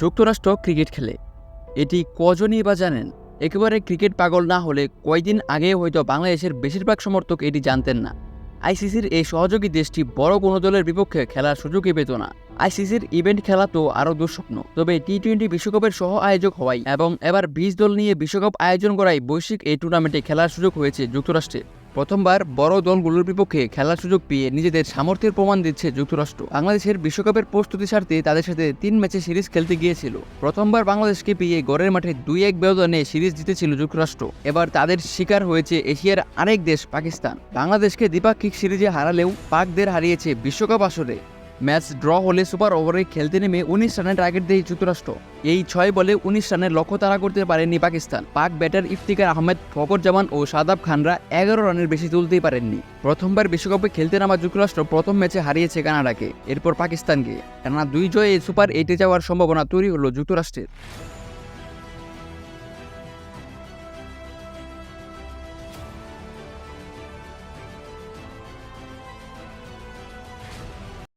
যুক্তরাষ্ট্র ক্রিকেট খেলে। এটি কজনই বা জানেন? একেবারে ক্রিকেট পাগল না হলে কয়দিন আগে হয়তো বাংলাদেশের বেশিরভাগ সমর্থক এটি জানতেন না। আইসিসির এই সহযোগী দেশটি বড় কোনো দলের বিপক্ষে খেলার সুযোগই পেত না। আইসিসির ইভেন্ট খেলা তো আরও দুঃস্বপ্ন। তবে টি টোয়েন্টি বিশ্বকাপের সহ আয়োজক হওয়াই এবং এবার বিশ দল নিয়ে বিশ্বকাপ আয়োজন করায় বৈশ্বিক এই টুর্নামেন্টে খেলার সুযোগ হয়েছে যুক্তরাষ্ট্রে। প্রথমবার বড় দলগুলোর বিপক্ষে খেলার সুযোগ পেয়ে নিজেদের সামর্থ্যের প্রমাণ দিচ্ছে যুক্তরাষ্ট্র। বাংলাদেশের বিশ্বকাপের প্রস্তুতি সারতে তাদের সাথে তিন ম্যাচে সিরিজ খেলতে গিয়েছিল। প্রথমবার বাংলাদেশকে পেয়ে গড়ের মাঠে দুই এক ব্যবধানে সিরিজ জিতেছিল যুক্তরাষ্ট্র। এবার তাদের শিকার হয়েছে এশিয়ার আরেক দেশ, পাকিস্তান। বাংলাদেশকে দ্বিপাক্ষিক সিরিজে হারালেও পাকদের হারিয়েছে বিশ্বকাপ আসরে। ম্যাচ ড্র হলে সুপার ওভারে খেলতে নেমে উনিশ রানের টার্গেট দেয় যুক্তরাষ্ট্র। এই ছয় বলে উনিশ রানের লক্ষ্য তারা করতে পারেননি পাকিস্তান। পাক ব্যাটার ইফতিকার আহমেদ ফকর জামান ও সাদাব খানরা এগারো রানের বেশি তুলতেই পারেননি। প্রথমবার বিশ্বকাপে খেলতে নামা যুক্তরাষ্ট্র প্রথম ম্যাচে হারিয়েছে কানাডাকে, এরপর পাকিস্তানকে। কেননা দুই জয়ে সুপার এইটে যাওয়ার সম্ভাবনা তৈরি হলো যুক্তরাষ্ট্রের।